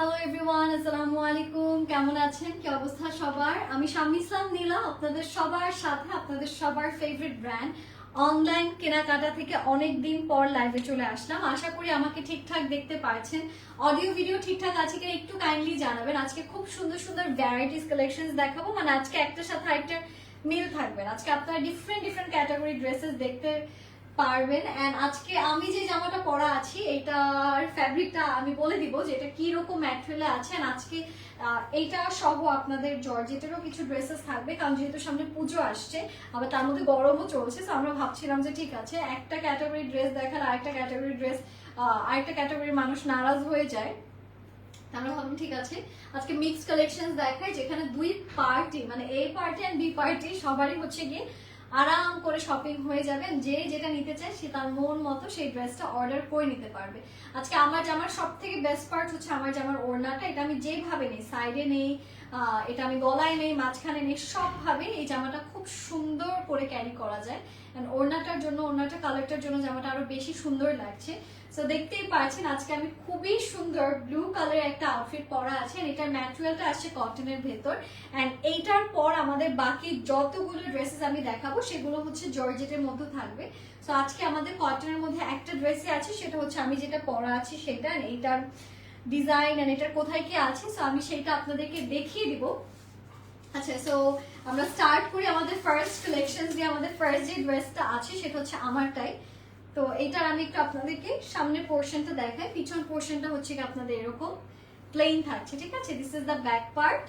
Hello everyone আসসালামু আলাইকুম কেমন আছেন? কি অবস্থা সবার? আমি শামি ইসলাম নীলা, আপনাদের সবার সাথে, আপনাদের সবার ফেভারিট ব্র্যান্ড অনলাইন কেনাকাটা থেকে অনেক দিন পর লাইভে চলে আসলাম। আশা করি আমাকে ঠিকঠাক দেখতে পারছেন। অডিও ভিডিও ঠিকঠাক আছে কিনা একটু কাইন্ডলি জানাবেন। আজকে খুব সুন্দর সুন্দর ভ্যারাইটিস কালেকশনস দেখাবো। মানে আজকে একটার সাথে আরেকটা মিল থাকবেন আজকে আপনারা ডিফারেন্ট ডিফারেন্ট ক্যাটাগরি ড্রেসেস দেখতে পারবেন। এন্ড আজকে আমি যে জামাটা পরা আছি এটার ফ্যাব্রিকটা আমি বলে দিব যে এটা কি রকম ম্যাটেরিয়ালে আছে। আজকে এইটা সহ আপনাদের জর্জেটেরও কিছু ড্রেসেস থাকবে, কারণ যেহেতু সামনে পুজো আসছে, আবার তার মধ্যে গরমও চলছে তো আমরা ভাবছিলাম যে ঠিক আছে, একটা ক্যাটাগরি ড্রেস দেখার আরেকটা ক্যাটাগরি ড্রেস আরেকটা ক্যাটাগরির মানুষ নারাজ হয়ে যায়। আমরা ভাবলাম ঠিক আছে, আজকে মিক্স কালেকশন দেখাই, যেখানে দুই পার্টি মানে A party and B party সবারই হচ্ছে গিয়ে আরাম করে শপিং হয়ে যাবেন, যে যেটা নিতে চায় সে তার মন মতো সেই ড্রেসটা অর্ডার করে নিতে পারবে। আজকে আমার জামার সব থেকে বেস্ট পার্ট হচ্ছে আমার জামার ওড়নাটা, এটা আমি যেভাবে নেই সাইডে নেই এটা আমি গলায় নেই, মাঝখানে নেই, সবভাবে এই জামাটা খুব সুন্দর করে ক্যারি করা যায়। ওড়নাটার জন্য, ওড়নাটা কালারটার জন্য জামাটা আরও বেশি সুন্দর লাগছে। সো দেখতেই পাচ্ছেন, আজকে আমি খুবই সুন্দর ব্লু কালারের একটা আউটফিট পরা আছে এটার ম্যাটেরিয়ালটা আসছে কটনের ভেতর এন্ড এইটার পর আমাদের বাকি যতগুলো ড্রেসেস আমি দেখাবো, সেগুলো হচ্ছে জর্জেটের মধ্যে থাকবে। সো আজকে আমাদের কটনের মধ্যে একটা ড্রেসে আছে, সেটা হচ্ছে আমি যেটা পরা আছি সেটা এইটার ডিজাইন এন্ড এটার কোথায় কি আছে সো আমি সেটা আপনাদেরকে দেখিয়ে দিব। আচ্ছা সো আমরা স্টার্ট করি আমাদের ফার্স্ট কালেকশন দিয়ে, আমাদের ফার্স্ট যে ড্রেসটা আছে, সেটা হচ্ছে আমারটাই তো এটার আমি একটু আপনাদেরকে সামনে পোর্শনটা দেখাই। পিছন পোর্শনটা হচ্ছে কি আপনাদের এরকম প্লেন থাকছে, ঠিক আছে? This is the back part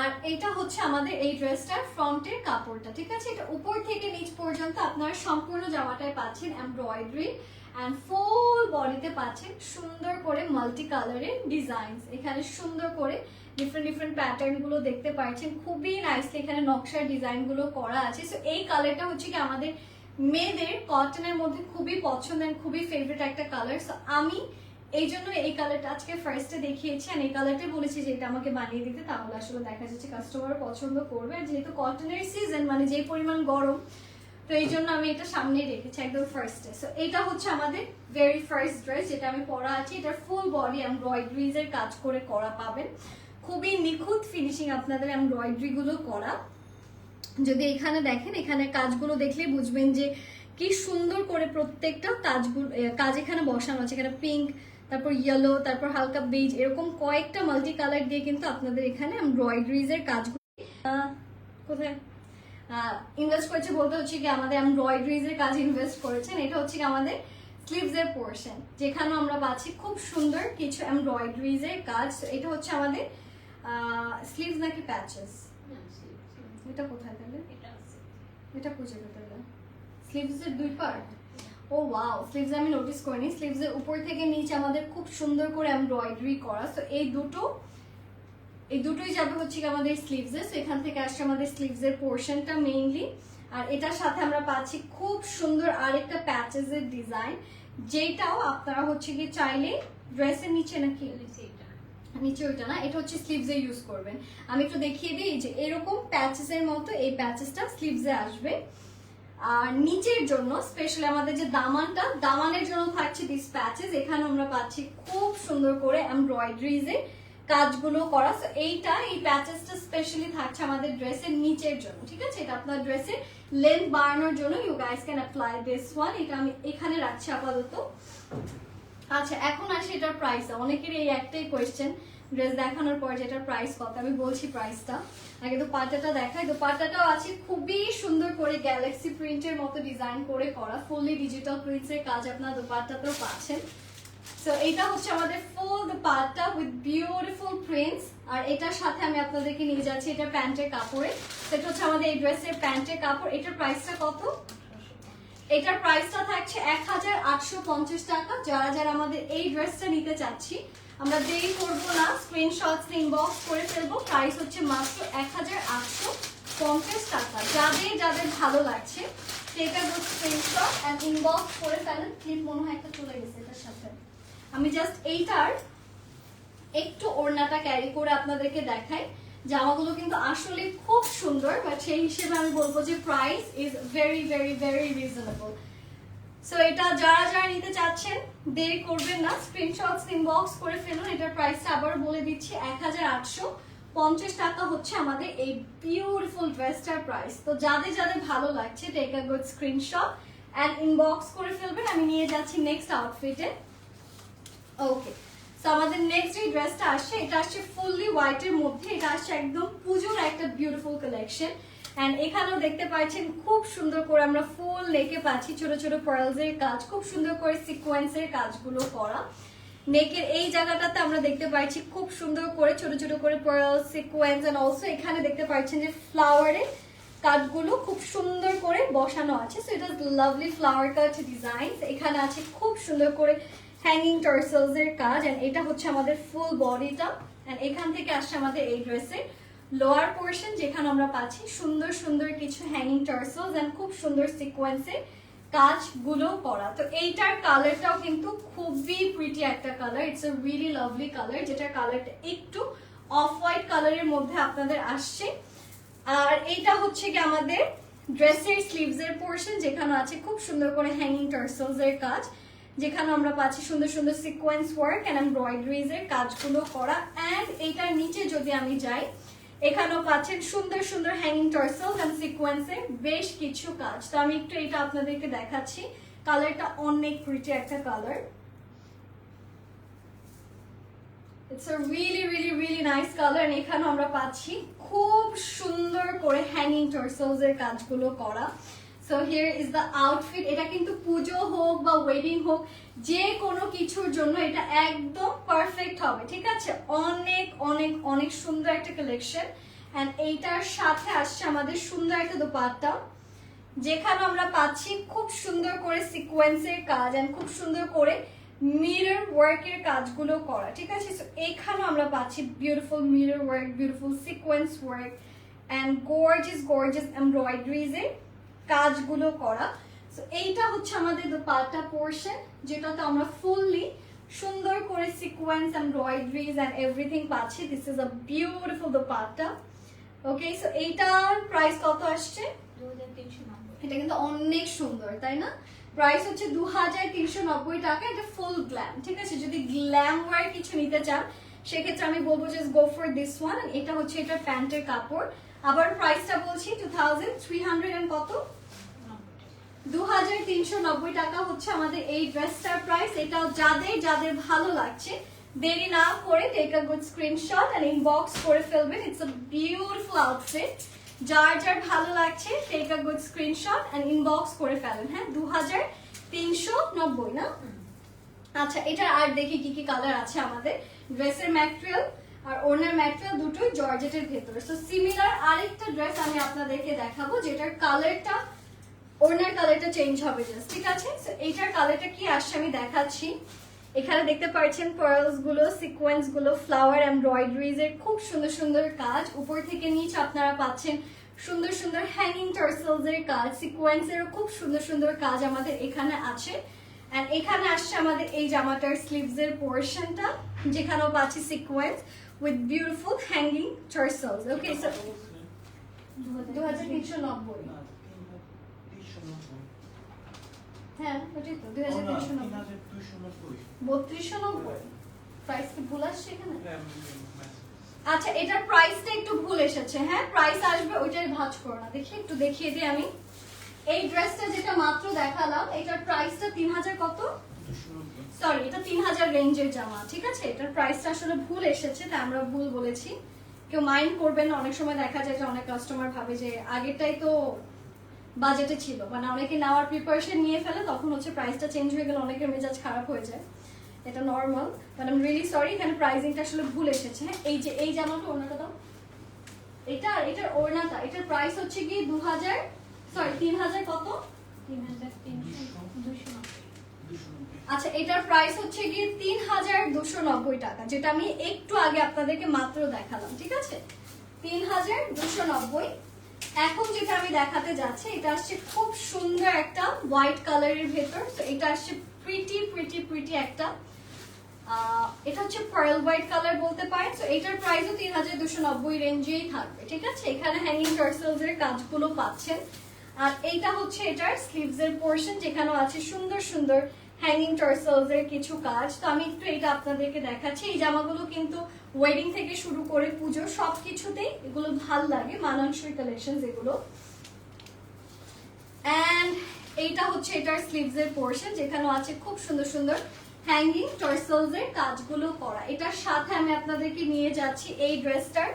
আর এটা হচ্ছে আমাদের এই ড্রেসটার ফ্রন্টের কাপড়টা, ঠিক আছে? এটা উপর থেকে নিচ পর্যন্ত আপনারা সম্পূর্ণ জামাটায় পাচ্ছেন এমব্রয়ডারি অ্যান্ড ফুল বডিতে পাচ্ছেন সুন্দর করে মাল্টি কালারের ডিজাইনস এখানে সুন্দর করে ডিফারেন্ট ডিফারেন্ট প্যাটার্নগুলো দেখতে পাচ্ছেন। খুবই নাইসলি এখানে নকশার ডিজাইনগুলো করা আছে। সো এই কালারটা হচ্ছে কি আমাদের মেয়েদের কটনের মধ্যে খুবই পছন্দ and খুবই ফেভারিট একটা কালার সো আমি এই জন্য এই কালারটা আজকে ফার্স্টে দেখিয়েছি আর এই কালারটাই বলেছি যে এটা আমাকে বানিয়ে দিতে, তাহলে আসলে দেখা যাচ্ছে কাস্টমার পছন্দ করবে। আর যেহেতু কটনের সিজন মানে যে পরিমাণ গরম, তো এই জন্য আমি এটা সামনে রেখেছি একদম ফার্স্টে সো এটা হচ্ছে আমাদের ভেরি ফার্স্ট ড্রেস যেটা আমি পরা আছি, এটা ফুল বডি এমব্রয়ডারিজ এর কাজ করে করা পাবেন। খুবই নিখুঁত ফিনিশিং আপনাদের এমব্রয়ডারি গুলো করা। যদি এখানে দেখেন এখানে কাজগুলো দেখলেই বুঝবেন যে কি সুন্দর করে প্রত্যেকটা কাজগুলো কাজ এখানে বসানো আছে। এখানে পিঙ্ক তারপর ইয়েলো তারপর হালকা বেজ এরকম কয়েকটা মাল্টি কালার দিয়ে কিন্তু আপনাদের এখানে এমব্রয়ডারিজ এর কাজগুলো কোথায়? ইনভেস্ট করেছে বলতে হচ্ছে কি, আমাদের এমব্রয়ডারিজ এর কাজ ইনভেস্ট করেছেন। এটা হচ্ছে কি আমাদের স্লিভস এর পোর্শন যেখানে আমরা পাচ্ছি খুব সুন্দর কিছু এমব্রয়ডারিজ এর কাজ। এটা হচ্ছে আমাদের স্লিভস নাকি প্যাচেস এটা কোথায় তাহলে? এটা খুঁজে পেতে হবে স্লিভস এর দুই পার্ট ও ওয়াও স্লিভস আমি নোটিস করিনি। স্লিভস এর উপর থেকে নিচে আমাদের খুব সুন্দর করে এমব্রয়ডারি করা। তো এই দুটো এই দুটোই যাবে হচ্ছে কি আমাদের স্লিভস এর এখান থেকে আসছে আমাদের স্লিভস এর পোর্শনটা মেইনলি আর এটার সাথে আমরা পাচ্ছি খুব সুন্দর আরেকটা প্যাচেস এর ডিজাইন যেটাও আপনারা হচ্ছে কি চাইলে ড্রেসের নিচে নাকি নিচে। ওইটা না এটা হচ্ছে স্লিভস ইউজ করবেন। আমি একটু দেখিয়ে দিই যে এরকম প্যাচেস এর মতো এই প্যাচেসটা স্লিভসে আসবে। আর নিচের জন্য স্পেশালি আমাদের যে দামানটা দামানের জন্য থাকছে দিস প্যাচেস এখানে আমরা পাচ্ছি খুব সুন্দর করে এমব্রয়ডারিজ কাজগুলো করা। So, এইটা এই প্যাচেসটা স্পেশালি থাকছে আমাদের ড্রেসের নিচের জন্য ঠিক আছে? এটা আপনার ড্রেসের লেন্থ বাড়ানোর জন্য you guys can apply this one এটা আমি এখানে রাখছি আপাতত। আচ্ছা এখন আসি এটার প্রাইস অনেকেরই এই একটাই কোয়েশ্চেন ড্রেস দেখানোর পর যেটার প্রাইস কত? আমি বলছি প্রাইসটা আগে তো পাটাটা দেখাই। তো পাটাটাও আছে খুবই সুন্দর করে গ্যালাক্সি প্রিন্টের মতো ডিজাইন করে করা। ফুললি ডিজিটাল প্রিন্টসের কাজ আপনার দোপাট্টাতেও পাচ্ছেন। সো এটা হচ্ছে আমাদের full dupatta with beautiful prints আর এটার সাথে আমি আপনাদেরকে নিয়ে যাচ্ছি, এটা প্যান্টের কাপড়ে। সেটা হচ্ছে আমাদের এই ড্রেসের প্যান্টের কাপড়। এটার প্রাইসটা কত? এটার প্রাইসটা থাকছে এক হাজার আটশো পঞ্চাশ টাকা। যারা যারা আমাদের এই ড্রেসটা নিতে চাচ্ছি, আমরা দেরি করব না স্ক্রিনশট ইনবক্স করে ফেলব। প্রাইস হচ্ছে মাত্র এক হাজার আটশো পঞ্চাশ টাকা। যাদের যাদের ভালো লাগছে সেটা স্ক্রিনশট অ্যান্ড ইনবক্স করে ফেলেন। ক্লিপ মনে হয় একটা চলে গেছে এটার সাথে। আমি জাস্ট এইটার একটু ওড়নাটা ক্যারি করে আপনাদেরকে দেখাই। জামাগুলো কিন্তু আসলে খুব সুন্দর বাট সেই হিসেবে আমি বলব যে price is very very very reasonable so এটা যারা যারা নিতে চাচ্ছেন, দেরি করবেন না স্ক্রিনশট ইনবক্স করে ফেলুন, এটার প্রাইসটা আবার বলে দিচ্ছি এক হাজার আটশো পঞ্চাশ টাকা হচ্ছে আমাদের এই বিউটিফুল ড্রেসটার প্রাইস তো যাদের যাদের ভালো লাগছে take a good screenshot and inbox করে ফেলবেন, আমি নিয়ে যাচ্ছি নেক্সট আউটফিটে ওকে তো আমাদের নেক্সট যে ড্রেসটা আসছে, এটা আসছে ফুললি হোয়াইটের মধ্যে। এটা আসছে একদম পুজোর একটা বিউটিফুল কালেকশন অ্যান্ড এখানেও দেখতে পাচ্ছেন, খুব সুন্দর করে আমরা ফুল লেকে পাচ্ছি ছোট ছোট পার্লস এর কাজ, খুব সুন্দর করে সিকোয়েন্সের কাজগুলো করা। নেকের এই জায়গাটাতে আমরা দেখতে পাচ্ছি খুব সুন্দর করে ছোট ছোট করে পার্ল সিকোয়েন্স এন্ড অলসো এখানে দেখতে পাচ্ছেন যে ফ্লাওয়ারের কাটগুলো খুব সুন্দর করে বসানো আছে। সো এটা লাভলি ফ্লাওয়ার কাট ডিজাইন এখানে আছে খুব সুন্দর করে হ্যাঙ্গিং টার্সেলস এর কাজ এটা হচ্ছে আমাদের ফুল বডিটা এন্ড এখান থেকে আসছে আমাদের এই ড্রেসের লোয়ার পোর্শন যেখানে আমরা পাচ্ছি, সুন্দর সুন্দর কিছু হ্যাঙ্গিং টার্সেলস এন্ড খুব সুন্দর সিকোয়েন্সের কাজগুলো করা। তো এইটার কালারটাও কিন্তু খুবই প্রিটি একটা colour it's a really lovely colour যেটা কালারটা একটু অফ হোয়াইট কালারের মধ্যে আপনাদের আসছে। আর এইটা হচ্ছে কি আমাদের ড্রেসের স্লিভস এর পোর্শন যেখানে আছে খুব সুন্দর করে হ্যাঙ্গিং টার্সেলস এর কাজ। যেখানে আমরা পাচ্ছি সুন্দর সুন্দর সিকোয়েন্স ওয়ার্ক অ্যান্ড এমব্রয়ডারিজ এর কাজগুলো করা অ্যান্ড এইটার নিচে যদি আমি যাই, এখানেও পাচ্ছেন সুন্দর সুন্দর হ্যাঙ্গিং টার্সেলস এন্ড সিকোয়েন্সের বেশ কিছু কাজ। তো আমি একটু এটা আপনাদেরকে দেখাচ্ছি। কালারটা অনেক প্রিটি একটা colour. It's a really really really nice colour এখানেও আমরা পাচ্ছি খুব সুন্দর করে হ্যাঙ্গিং টার্সেলস এর কাজগুলো করা। So here is the outfit এটা কিন্তু পুজো হোক বা ওয়েডিং হোক যে কোনো কিছুর জন্য এটা একদম পারফেক্ট হবে, ঠিক আছে? অনেক অনেক অনেক সুন্দর একটা কালেকশন অ্যান্ড এইটার সাথে আসছে আমাদের সুন্দর একটা দোপাট্টা, যেখানে আমরা পাচ্ছি খুব সুন্দর করে সিকোয়েন্সের কাজ অ্যান্ড খুব সুন্দর করে মিরর ওয়ার্কের কাজগুলো করা, ঠিক আছে? সো এখানে আমরা পাচ্ছি beautiful mirror work beautiful sequence work and gorgeous gorgeous embroideries এর কাজগুলো করা। সো এইটা হচ্ছে আমাদের দোপাট্টা পোর্শন যেটাতে আমরা ফুললি সুন্দর করে সিকোয়েন্স এমব্রয়ডারিজ অ্যান্ড এভরিথিং পাচ্ছি। This is a beautiful dupatta okay so এইটার প্রাইস কত আসছে? এটা কিন্তু অনেক সুন্দর তাই না? প্রাইস হচ্ছে দু হাজার তিনশো নব্বই টাকা এটা ফুল গ্ল্যাম ঠিক আছে? যদি গ্ল্যাম ওয়ার কিছু নিতে চান সেক্ষেত্রে আমি বলব যে গো ফর দিস ওয়ান এটা হচ্ছে এটা প্যান্টের কাপড়। আবার প্রাইসটা বলছি two thousand three hundred and কত? দু হাজার তিনশো নব্বই টাকা হচ্ছে আমাদের এই ড্রেসটার প্রাইস এটাও যাদের যাদের ভালো লাগছে, দেরি না করে take a good screenshot and inbox করে ফেলবেন। ইটস আ বিউটিফুল আউটফিট যার যার ভালো লাগছে take a good screenshot and inbox করে ফেলেন। হ্যাঁ দু হাজার তিনশো নব্বই না? আচ্ছা এটা আর দেখি কি কি কালার আছে আমাদের। ড্রেসের ম্যাটেরিয়াল আর ওনার ম্যাটেরিয়াল দুটোই জর্জেটের ভেতরে। সো সিমিলার আরেকটা ড্রেস আমি আপনাদেরকে দেখাবো যেটার কালারটা ওনার কালারটা চেঞ্জ হবে জাস্ট ঠিক আছে? So, এইটার কালারটা কি আসছে আমি দেখাচ্ছি। এখানে দেখতে পাচ্ছেন পার্লসগুলো সিকোয়েন্সগুলো ফ্লাওয়ার এমব্রয়ডারিজ এর খুব সুন্দর সুন্দর কাজ। উপর থেকে নিচ আপনারা পাচ্ছেন সুন্দর সুন্দর হ্যাঙ্গিং টার্সেলস এর কাজ সিকোয়েন্স এর খুব সুন্দর সুন্দর কাজ আমাদের এখানে আছে। এখানে আসছে আমাদের এই জামাটার স্লিভস এর পোর্শনটা যেখানেও পাচ্ছি sequence hanging tassels okay sir দু তিনশো নব্বই। হ্যাঁ ওটাই তো দুই হাজার তিনশো নব্বই। বত্রিশশো নব্বই। প্রাইস কি ভুল আসছে এখানে? আচ্ছা এটার প্রাইসটা একটু ভুল এসেছে হ্যাঁ? প্রাইস আসবে ওইটাই ভাঁজ করো না। দেখি একটু দেখিয়ে দিই আমি। এই ড্রেসটা যেটা মাত্র দেখালাম এটার প্রাইসটা তিন হাজার কত? সরি এটা তিন হাজার রেঞ্জের জামা, ঠিক আছে? এটার প্রাইসটা আসলে ভুল এসেছে, তাই আমরা ভুল বলেছি। কেউ মাইন্ড করবেন, অনেক সময় দেখা যায় যে অনেক কাস্টমার ভাবে যে আগেরটাই তো বাজেটে ছিল। মানে অনেকে নেওয়ার প্রিপারেশন নিয়ে ফেলে, তখন হচ্ছে প্রাইসটা চেঞ্জ হয়ে গেলে অনেকের মেজাজ খারাপ হয়ে যায়। এটা normal but um really sorry এখানে প্রাইসিংটা আসলে ভুল এসেছে। হ্যাঁ এই যে, এই জামাটা ওনাটা দাও। এটা, এটার ওড়নাটা, এটার প্রাইস হচ্ছে কি দু হাজার সরি তিন হাজার কত আচ্ছা এটার প্রাইস হচ্ছে গিয়ে তিন হাজার দুশো নব্বই টাকা, যেটা আমি একটু আগে আপনাদেরকে মাত্র দেখালাম, ঠিক আছে? তিন হাজার দুশো নব্বই। এখন যেটা আমি দেখাতে যাচ্ছি, এটা আসছে খুব সুন্দর একটা হোয়াইট কালারের ভেতর, তো এটা আসছে প্রিটি প্রিটি প্রিটি একটা এটা হচ্ছে পার্ল হোয়াইট কালার বলতে পারেন, তো এটার প্রাইসও তিন হাজার দুশো নব্বই রেঞ্জেই থাকবে, ঠিক আছে? এখানে হ্যাঙ্গিং টার্সেলস এর কাজগুলো পাচ্ছেন। আর এইটা হচ্ছে এটার স্লিভস এর পোর্শন যেখানে আছে সুন্দর সুন্দর হ্যাঙ্গিং টার্সেলস এর কিছু কাজ। তো আমি একটু এটা আপনাদেরকে দেখাচ্ছি। এই জামাগুলো কিন্তু ওয়েডিং থেকে শুরু করে পুজো সব কিছুতেই এগুলো ভালো লাগে, মানানসই কালেকশন এগুলো। অ্যান্ড এইটা হচ্ছে এটার স্লিভস এর পোর্শন যেখানে আছে খুব সুন্দর সুন্দর হ্যাঙ্গিং টার্সেলস এর কাজগুলো করা। এটার সাথে আমি আপনাদেরকে নিয়ে যাচ্ছি এই ড্রেসটার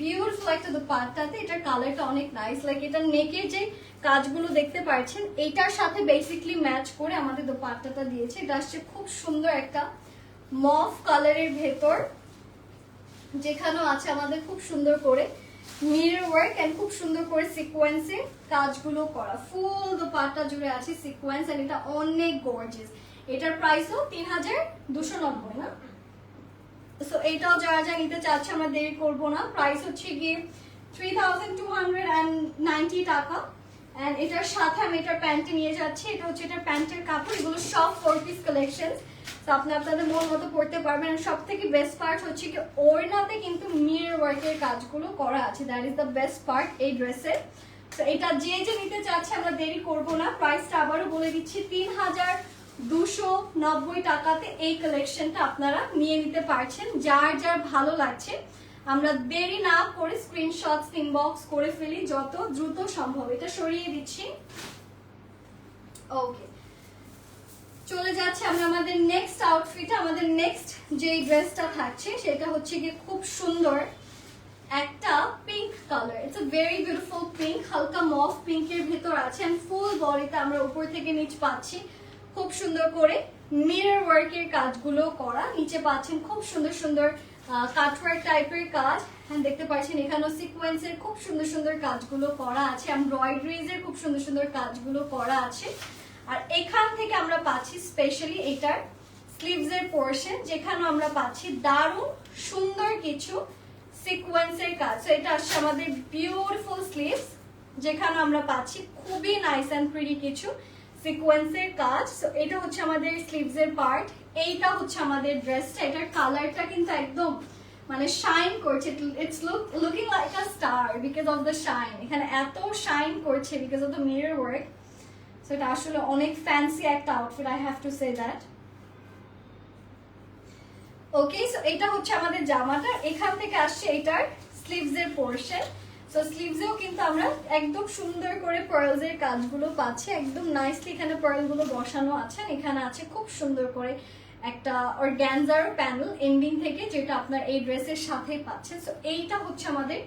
বিউটিফুল একটা দোপাট্টাতে, এটার কালারটা অনেক নাইস লাইক এটার নেকের যে কাজগুলো দেখতে পাচ্ছেন এটার সাথে বেসিকলি ম্যাচ করে আমাদের দোপাট্টাটা দিয়েছে। এটা আসছে খুব সুন্দর একটা মফ কালারের ভেতর, যেখানেও আছে আমাদের খুব সুন্দর করে মিরর ওয়ার্ক এন্ড খুব সুন্দর করে সিকোয়েন্সে কাজগুলো করা। ফুল দোপাট্টা জুড়ে আছে সিকোয়েন্স এন্ড এটা অনেক গর্জিয়াস এটার প্রাইসও তিন হাজার দুশো নব্বই, না? সো এইটাও যারা যা নিতে চাচ্ছে, আমরা দেরি করব না। প্রাইস হচ্ছে গিয়ে three thousand two hundred and ninety টাকা। অ্যান্ড এটার সাথে আমি এটার প্যান্টে নিয়ে যাচ্ছি। এটা হচ্ছে এটার প্যান্টের কাপড়। এগুলো সব ফোর পিস কালেকশন তো আপনি আপনাদের মন মতো পড়তে পারবেন। সব থেকে বেস্ট পার্ট হচ্ছে কি, ওড়নাতে কিন্তু মিরর ওয়ার্কের কাজগুলো করা আছে। That is the best part এই ড্রেসের তো এটা যে যে নিতে চাচ্ছে, আমরা দেরি করব না। প্রাইসটা আবারও বলে দিচ্ছি, তিন হাজার দুশো নব্বই টাকাতে এই কালেকশনটা আপনারা নিয়ে নিতে পারছেন। যার যার ভালো লাগছে, আমরা দেরি না করে স্ক্রিনশটস ইনবক্স করে ফেলি যত দ্রুত সম্ভব। এটা সরিয়ে দিচ্ছি। ওকে চলে যাচ্ছে আমরা আমাদের নেক্সট আউটফিটে আমাদের নেক্সট যে ড্রেসটা থাকছে, সেটা হচ্ছে গিয়ে খুব সুন্দর একটা pink colour it's a very beautiful pink হালকা মফ পিঙ্কের ভেতর আছে। ফুল বডিতে আমরা উপর থেকে নিচ পাচ্ছি। খুব সুন্দর করে মিরর ওয়ার্কের কাজগুলো করা। নিচে পাচ্ছেন খুব সুন্দর সুন্দর কাটওয়ার্ক টাইপের কাজ। দেখতে পাচ্ছেন এখানেও সিকোয়েন্সের খুব সুন্দর সুন্দর কাজগুলো করা আছে। এমব্রয়ডারিজ এর খুব সুন্দর সুন্দর কাজগুলো করা আছে। আর এখান থেকে আমরা পাচ্ছি স্পেশালি এটার স্লিভস এর পোর্শন যেখানে আমরা পাচ্ছি দারুণ সুন্দর কিছু সিকোয়েন্সের কাজ। তো এটা আসছে আমাদের বিউটিফুল স্লিভস যেখানে আমরা পাচ্ছি খুবই নাইস অ্যান্ড প্রিটি কিছু সিকোয়েন্সের কাজ সো এটা হচ্ছে আমাদের স্লিভস এর পার্ট এইটা হচ্ছে আমাদের ড্রেসটা এটার কালারটা কিন্তু একদম মানে শাইন করছে it's look looking like a star because of the shine এখানে এত শাইন করছে because of the mirror work so এটা আসলে অনেক ফ্যান্সি একটা outfit I have to say that okay so এটা হচ্ছে আমাদের জামাটা, এখান থেকে আসছে এটার স্লিভস এর পোর্শন সো স্লিভসেও কিন্তু আমরা একদম সুন্দর করে পার্লস এর কাজগুলো পাচ্ছি। একদম নাইসলি এখানে পার্লগুলো বসানো আছে এখানে আছে খুব সুন্দর করে একটা অর্গ্যানজার প্যানেল এন্ডিং থেকে যেটা আপনার এই ড্রেসের সাথে পাচ্ছেন। সো এইটা হচ্ছে আমাদের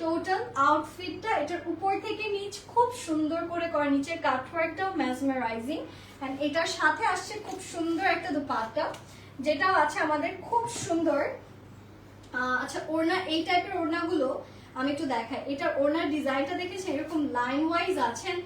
টোটাল আউটফিটটা এটার উপর থেকে নিচ খুব সুন্দর করে করা, নিচের কাটওয়ার্কটাও ম্যাসমারাইজিং অ্যান্ড এটার সাথে আসছে খুব সুন্দর একটা দুপাট্টা, যেটাও আছে আমাদের খুব সুন্দর। আচ্ছা ওড়না, এই টাইপের ওড়নাগুলো আমি একটু দেখাই। এটার ওনার ডিজাইনটা দেখেছেন? এরকম লাইন ওয়াইজ আছেন।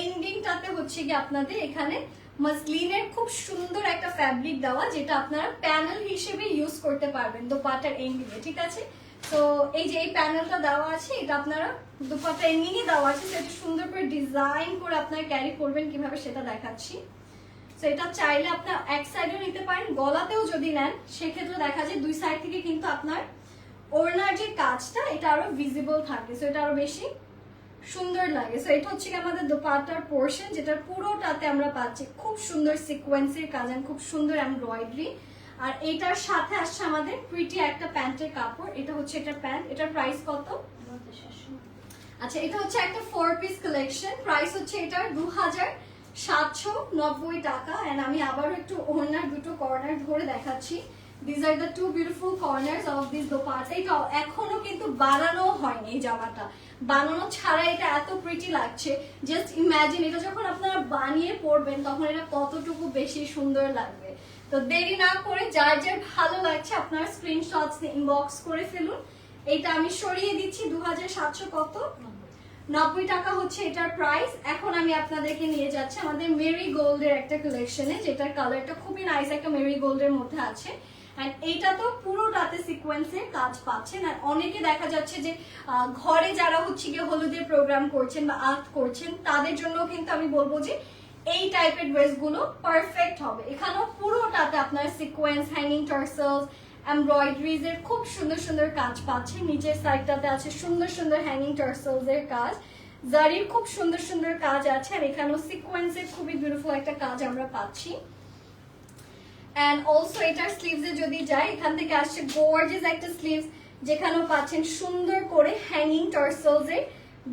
এন্ডিংটাতে হচ্ছে কি আপনাদের এখানে মাসলিনের খুব সুন্দর একটা ফ্যাব্রিক দেওয়া, যেটা আপনারা প্যানেল হিসেবে ইউজ করতে পারবেন দোপাটার এন্ডিংয়ে ঠিক আছে? তো এই যে এই প্যানেলটা দেওয়া আছে, এটা আপনারা দুপাটা এন্ডিংয়ে দেওয়া আছে। সেটা সুন্দর করে ডিজাইন করে আপনারা ক্যারি করবেন কীভাবে সেটা দেখাচ্ছি। তো এটা চাইলে আপনার এক সাইডেও নিতে পারেন, গলাতেও যদি নেন, সেক্ষেত্রে দেখা যায় দুই সাইড থেকে কিন্তু আপনার ওড়নার যে কাজটা, এটা আরও ভিজিবল থাকে সো এটা আরও বেশি সুন্দর লাগে। সো এটা হচ্ছে আমাদের দোপাট্টার পোর্শন যেটা পুরোটাতে আমরা পাচ্ছি খুব সুন্দর সিকোয়েন্সের কাজ and খুব সুন্দর এমব্রয়ডারি আর এটার সাথে আসছে আমাদের প্রিটি একটা প্যান্টের কাপড়, এটা হচ্ছে এটা প্যান্ট, এটার প্রাইস কত? আচ্ছা এটা হচ্ছে একটা ফোর পিস কালেকশন প্রাইস হচ্ছে এটার দু হাজার সাতশো নব্বই টাকা। এন্ড আমি আবারও একটু ওনার দুটো কর্নার ধরে দেখাচ্ছি। This are the two beautiful corners of this dupatta এটা এখনও কিন্তু বানানো হয়নি এই জামাটা। বানানো ছাড়া এটা এত প্রিটি লাগছে। জাস্ট ইমাজিন এটা যখন আপনারা বানিয়ে পরবেন, তখন এটা কতটুকু বেশি সুন্দর লাগবে। তো দেরি না করে যার যার ভালো লাগছে, আপনারা স্ক্রিনশটস ইনবক্স করে ফেলুন। এটা আমি সরিয়ে দিচ্ছি দু কত? নব্বই টাকা হচ্ছে এটার প্রাইস এখন আমি আপনাদেরকে নিয়ে যাচ্ছি আমাদের মেরি গোল্ডের একটা কালেকশনে যেটার কালারটা খুবই নাইস একটা মেরি গোল্ডের মধ্যে আছে। অ্যান্ড এইটা তো পুরোটাতে সিকোয়েন্সের কাজ পাচ্ছেন। আর অনেকে দেখা যাচ্ছে যে ঘরে যারা হচ্ছে গিয়ে হলুদের প্রোগ্রাম করছেন বা আর্ট করছেন, তাদের জন্য কিন্তু আমি বলব যে, এই টাইপের ড্রেসগুলো পারফেক্ট হবে। এখানেও পুরোটাতে আপনার সিকোয়েন্স হ্যাঙ্গিং টার্সেলস এমব্রয়ডারিজ এর খুব সুন্দর সুন্দর কাজ পাচ্ছেন নিচের সাইডটাতে আছে সুন্দর সুন্দর হ্যাঙ্গিং টার্সেলস এর কাজ। জারির খুব সুন্দর সুন্দর কাজ আছে। আর এখানেও সিকোয়েন্সের খুবই বিউটিফুল একটা কাজ আমরা পাচ্ছি। অ্যান্ড অলসো এটার স্লিভসে যদি যাই, এখান থেকে আসছে গর্জেস একটা স্লিভস যেখানেও পাচ্ছেন সুন্দর করে হ্যাঙ্গিং টার্সেলসের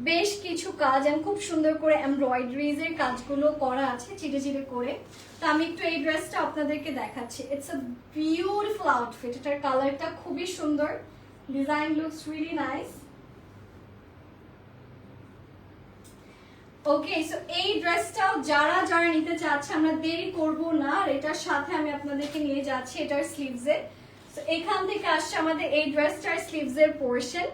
বেশ কিছু কাজ and খুব সুন্দর করে এমব্রয়ডারিজ এর কাজগুলো করা আছে চিটে চিটে করে। তো আমি একটু এই ড্রেসটা আপনাদেরকে দেখাচ্ছি। ইটস আ বিউটিফুল আউটফিট এটার কালারটা খুবই সুন্দর। Design looks really nice okay so এই ড্রেসটাও যারা যারা নিতে চাচ্ছে আমরা দেরি করব না। আর এটার সাথে আমি আপনাদেরকে নিয়ে যাচ্ছি এটার স্লিভসে তো এখান থেকে আসছে আমাদের এই ড্রেসটার স্লিভসের পোর্শন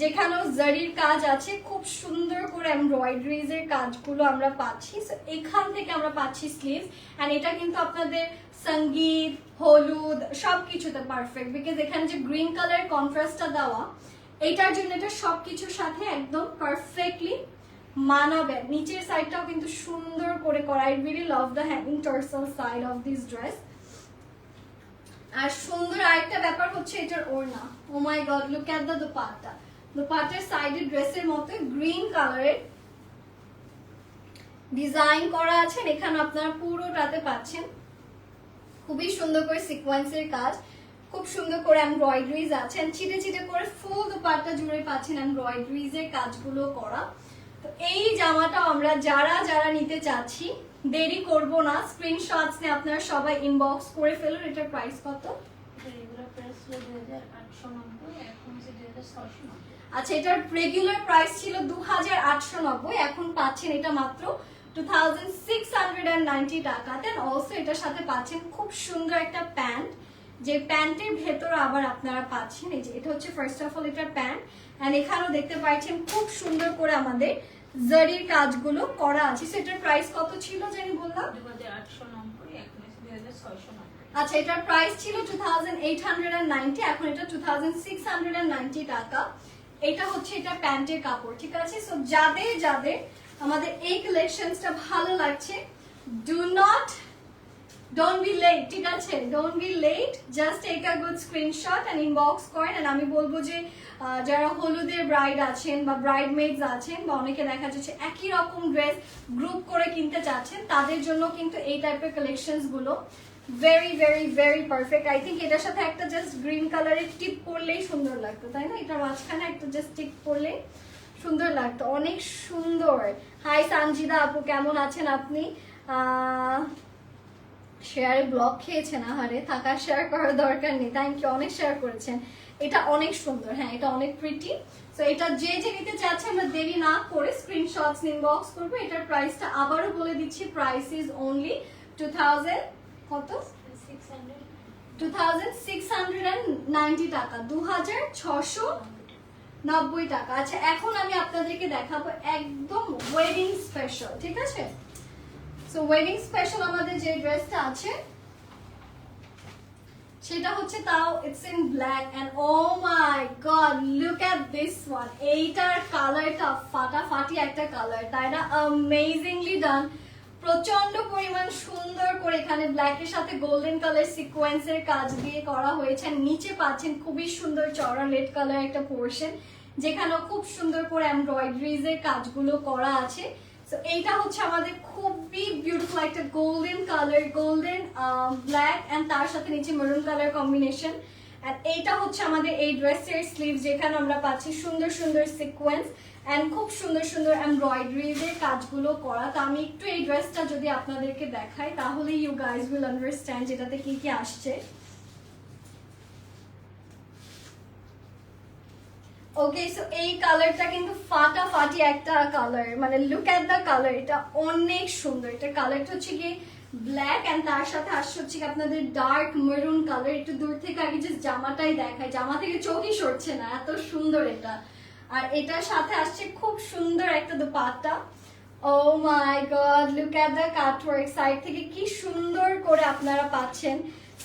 যেখানেও জারির কাজ আছে খুব সুন্দর করে এমব্রয়ডারিজ এর কাজগুলো আমরা পাচ্ছি। So, এখান থেকে আমরা পাচ্ছি স্লিভস এন্ড এটা কিন্তু আপনাদের সংগীত হলুদ সবকিছুতে পারফেক্ট বিকজ এখানে যে গ্রিন কালার কন্ট্রাস্টটা দেওয়া এটার জন্য এটা সবকিছুর সাথে একদম পারফেক্টলি মানাবে। নিচের সাইডটাও কিন্তু সুন্দর করে করা I really love the hanging tassel side of this dress আর সুন্দর আরেকটা ব্যাপার হচ্ছে এটার ওড়না। ও my god look at the dupatta দোপাট্টার সাইডে ড্রেসের মতো গ্রিন কালারের ডিজাইন করা আছে। এখানে আপনারা পুরোটাতে পাচ্ছেন। খুবই সুন্দর করে সিকোয়েন্সের কাজ। খুব সুন্দর করে এমব্রয়ডারিজ আছে। চিটে চিটে করে ফুল দোপাট্টা জুড়ে পাচ্ছেন এমব্রয়ডারিজ এর কাজগুলো করা। এই জামাটা আমরা যারা যারা নিতে চাচ্ছি দেরি করব না। স্ক্রিনশটস নিয়ে আপনারা সবাই ইনবক্স করে ফেলুন এটার প্রাইস কত? আচ্ছা এটার রেগুলার প্রাইস ছিল দু হাজার আটশো নব্বই এখন পাচ্ছেন এটা মাত্র two thousand six hundred and ninety টাকা। দেন অলসো এটার সাথে পাচ্ছেন খুব সুন্দর একটা প্যান্ট যে প্যান্টের ভেতর আবার আপনারা পাচ্ছেন। এই যে এটা হচ্ছে ফার্স্ট অফ অল এটার প্যান্ট। অ্যান্ড এখানেও দেখতে পাচ্ছেন খুব সুন্দর করে আমাদের জারির কাজগুলো করা আছে। সেটার প্রাইস কত ছিল জানি বললাম? দু হাজার আটশো নব্বই এখন হচ্ছে হাজার ছয়শো আচ্ছা এটার প্রাইস ছিল টু থাউজেন্ড এইট হান্ড্রেড এখন এটা টু থাউজেন্ড সিক্স হান্ড্রেড টাকা। এটা হচ্ছে এটা প্যান্টের কাপড় ঠিক আছে? সো যাদের যাদের আমাদের এই কালেকশনসটা ভালো লাগছে do not don't be late ঠিক আছে? Don't be late just take a good screenshot and inbox করেন and আমি বলব যে যারা হলুদের ব্রাইড আছেন বা ব্রাইড মেডস আছেন বা অনেকে দেখা যাচ্ছে একই রকম ড্রেস গ্রুপ করে কিনতে চাচ্ছেন, তাদের জন্য কিন্তু এই টাইপের কালেকশনসগুলো very very very perfect I think এটার সাথে একটা জাস্ট গ্রিন কালারের টিপ পরলেই সুন্দর লাগতো, তাই না? এটার মাঝখানে একটা জাস্ট টিপ পরলে সুন্দর লাগতো। অনেক সুন্দর। হাই সানজিদা আপু, কেমন আছেন আপনি? শেয়ারে ব্লক খেয়েছেন আহারে থাকা শেয়ার করার দরকার নেই। থ্যাংক ইউ অনেক শেয়ার করেছেন। এটা অনেক সুন্দর হ্যাঁ এটা অনেক প্রিটি সো এটা যে যে নিতে চাচ্ছে, আমরা দেরি না করে স্ক্রিনশটস ইনবক্স করব। এটার প্রাইসটা আবারও বলে দিচ্ছি price is only two thousand কত? Two thousand six hundred and ninety টাকা দু হাজার ছশো নব্বই টাকা। আচ্ছা এখন আমি আপনাদেরকে দেখাবো একদম ওয়েডিং স্পেশাল ঠিক আছে? সো ওয়েডিং স্পেশাল আমাদের যে ড্রেসটা আছে, সেটা হচ্ছে তাও it's in black and oh my god look at this one এইটার কালারটা ফাটাফাটি একটা কালার তাই না? অ্যামেজিংলি ডান প্রচণ্ড পরিমাণ সুন্দর করে এখানে ব্ল্যাকের সাথে গোল্ডেন কালার সিকোয়েন্সের কাজ দিয়ে করা হয়েছে। নিচে পাচ্ছেন খুবই সুন্দর চড়া রেড কালার একটা পোর্শন যেখানে খুব সুন্দর করে এমব্রয়ডারিজ এর কাজগুলো করা আছে। তো এইটা হচ্ছে আমাদের খুবই বিউটিফুল একটা golden colour golden black and তার সাথে নিচে মেরুন কালার কম্বিনেশন আর এইটা হচ্ছে আমাদের এই ড্রেসের স্লিভ যেখানে আমরা পাচ্ছি সুন্দর সুন্দর সিকোয়েন্স এন্ড খুব সুন্দর সুন্দর এমব্রয়ডারিজ এর কাজগুলো করা। তো আমি একটু এই ড্রেসটা যদি আপনাদেরকে দেখাই তাহলে ইউ গাইজ উইল আন্ডারস্ট্যান্ড যেটাতে কি কি আসছে। ওকে সো এই কালারটা কিন্তু ফাটাফাটি একটা কালার মানে লুক এট দ্য কালার এটা অনেক সুন্দর। এটা কালারটা হচ্ছে কি ব্ল্যাক এন্ড তার সাথে আসছে হচ্ছে কি আপনাদের ডার্ক মেরুন কালার একটু দূর থেকে আগে জাস্ট জামাটাই দেখায় জামা থেকে চোখই সরছে না, এত সুন্দর এটা। আর এটার সাথে আসছে খুব সুন্দর একটা dupatta. Oh my god look at the cutwork side থেকে কি সুন্দর করে আপনারা পাচ্ছেন।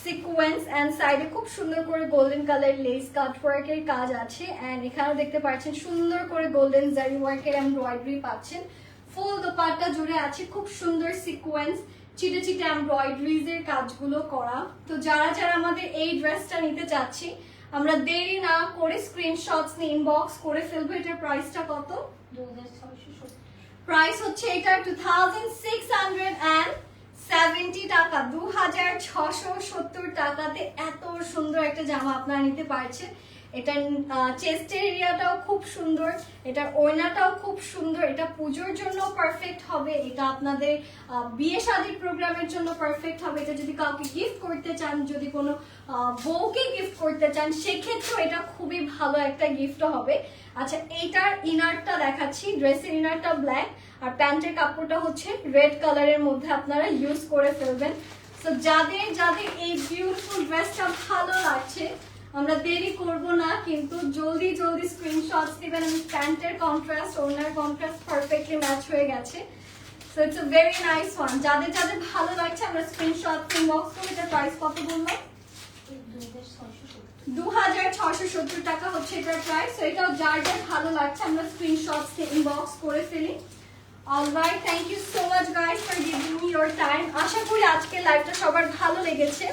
সিকোয়েন্স এন্ড সাইডে খুব সুন্দর করে গোল্ডেন কালার লেস কাট ওয়ার্কের কাজ আছে এন্ড এখানেও দেখতে পাচ্ছেন সুন্দর করে গোল্ডেন জারি ওয়ার্কের এমব্রয়ডারি পাচ্ছেন। ফুল দোপাট্টা জুড়ে আছে খুব সুন্দর সিকোয়েন্স চিটে চিটে এমব্রয়ডারিজ এর কাজগুলো করা। তো যারা যারা আমাদের এই ড্রেসটা নিতে চাচ্ছি আমরা দেরি না করে স্ক্রিনশটস নিয়ে ইনবক্স করে ফেলব। এটার প্রাইসটা কত? প্রাইস হচ্ছে এটা two thousand six hundred and seventy টাকা দু হাজার ছশো সত্তর টাকাতে এত সুন্দর একটা জামা আপনারা নিতে পারছেন। এটার চেস্টের এরিয়াটাও খুব সুন্দর এটার ওড়নাটাও খুব সুন্দর, এটা পুজোর জন্য পারফেক্ট হবে, এটা আপনাদের বিয়ে শাদীর প্রোগ্রামের জন্য পারফেক্ট হবে, এটা যদি কাউকে গিফট করতে চান, যদি কোনো বউকে গিফট করতে চান, সেক্ষেত্রেও এটা খুবই ভালো একটা গিফট হবে। আচ্ছা এইটার ইনারটা দেখাচ্ছি ড্রেসের ইনারটা ব্ল্যাক আর প্যান্টের কাপড়টা হচ্ছে রেড কালারের মধ্যে আপনারা ইউজ করে ফেলবেন। সো যাদের যাদের এই বিউটিফুল ড্রেসটা ভালো লাগছে আমরা দেরি করব না, কিন্তু জলদি জলদি স্ক্রিনশটস দিবেন আমি প্যান্টের কন্ট্রাস্ট ওনার কন্ট্রাস্ট পারফেক্টলি ম্যাচ হয়ে গেছে। So it's a very nice one যাদের যাদের ভালো লাগছে, আমরা স্ক্রিনশট ইনবক্স করে এটার প্রাইস কত বললাম দু হাজার ছশো সত্তর টাকা হচ্ছে এটার প্রাইস তো এটাও যার যার ভালো লাগছে, আমরা স্ক্রিনশটস ইনবক্স করে ফেলি। Alright thank you so much guys for giving me your time আশা করি আজকের লাইভটা সবার ভালো লেগেছে।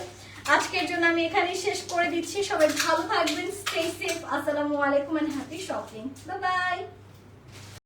আজকের জন্য আমি এখানেই শেষ করে দিচ্ছি। সবাই ভালো থাকবেন স্টে সেফ আসসালামু আলাইকুম and happy shopping bye bye